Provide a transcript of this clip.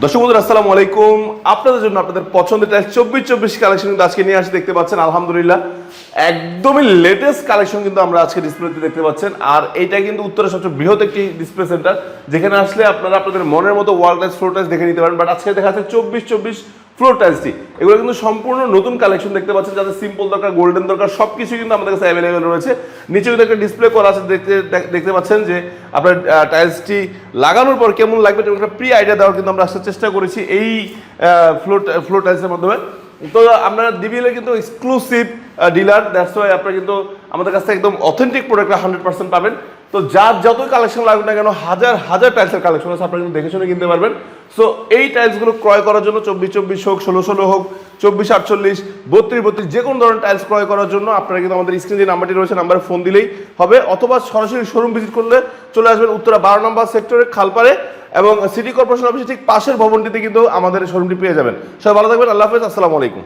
দর্শক বন্ধুরা, আসসালামু আলাইকুম। আপনাদের জন্য আপনাদের পছন্দের টাইলস চব্বিশ চব্বিশ কালেকশন কিন্তু আজকে নিয়ে আসি দেখতে পাচ্ছেন, আলহামদুলিল্লাহ। একদমই লেটেস্ট কালেকশন কিন্তু আমরা আজকে ডিসপ্লেতে দেখতে পাচ্ছেন। আর এইটা কিন্তু উত্তরের সবচেয়ে বৃহৎ একটি ডিসপ্লে সেন্টার যেখানে আসলে আপনারা আপনাদের মনের মতো ওয়াল টাইলস ফ্লোর টাইলস দেখে নিতে পারেন। বাট আজকে দেখা যাচ্ছে চব্বিশ চব্বিশ ফ্লোর টাইলসটি এগুলো কিন্তু সম্পূর্ণ নতুন কালেকশন দেখতে পাচ্ছেন। যাদের সিম্পল দরকার গোল্ডেন দরকার সব কিছু কিন্তু আমাদের কাছে অ্যাভেলেবেল রয়েছে। নিচে কিন্তু একটা ডিসপ্লে করা আছে, দেখতে দেখ- দেখতে পাচ্ছেন যে আপনার টাইলসটি লাগানোর পর কেমন লাগবে একটা প্রি আইডিয়া দেওয়ার কিন্তু আমরা আসার চেষ্টা করেছি এই ফ্লোর ফ্লোর টাইলসের মাধ্যমে। তো আমরা ডিবিএল কিন্তু এক্সক্লুসিভ ডিলার দ্যাটস ওয়াই আপনারা কিন্তু আমাদের কাছ থেকে একদম অথেন্টিক প্রোডাক্টটা হান্ড্রেড পার্সেন্ট পাবেন। তো যার যতই কালেকশন লাগবে না কেন, হাজার হাজার টাইলসের কালেকশন আছে, আপনারা কিন্তু দেখে শুনে কিনতে পারবেন। সো এই টাইলসগুলো ক্রয় করার জন্য চব্বিশ চব্বিশ হোক, ষোলো ষোলো হোক, চব্বিশ, আটচল্লিশ, বত্রিশ বত্রিশ, যে কোনো ধরনের টাইলস ক্রয় করার জন্য আপনারা কিন্তু আমাদের স্ক্রিনে যে নাম্বারটি রয়েছে নাম্বারে ফোন দিলেই হবে। অথবা সরাসরি শোরুম ভিজিট করলে চলে আসবেন উত্তরা বারো নম্বর সেক্টরে খালপাড়ে এবং সিটি কর্পোরেশন অফিসের ঠিক পাশের ভবনটিতে কিন্তু আমাদের শোরুমটি পেয়ে যাবেন। সবাই ভালো থাকবেন, আল্লাহ হাফেজ, আসসালামু আলাইকুম।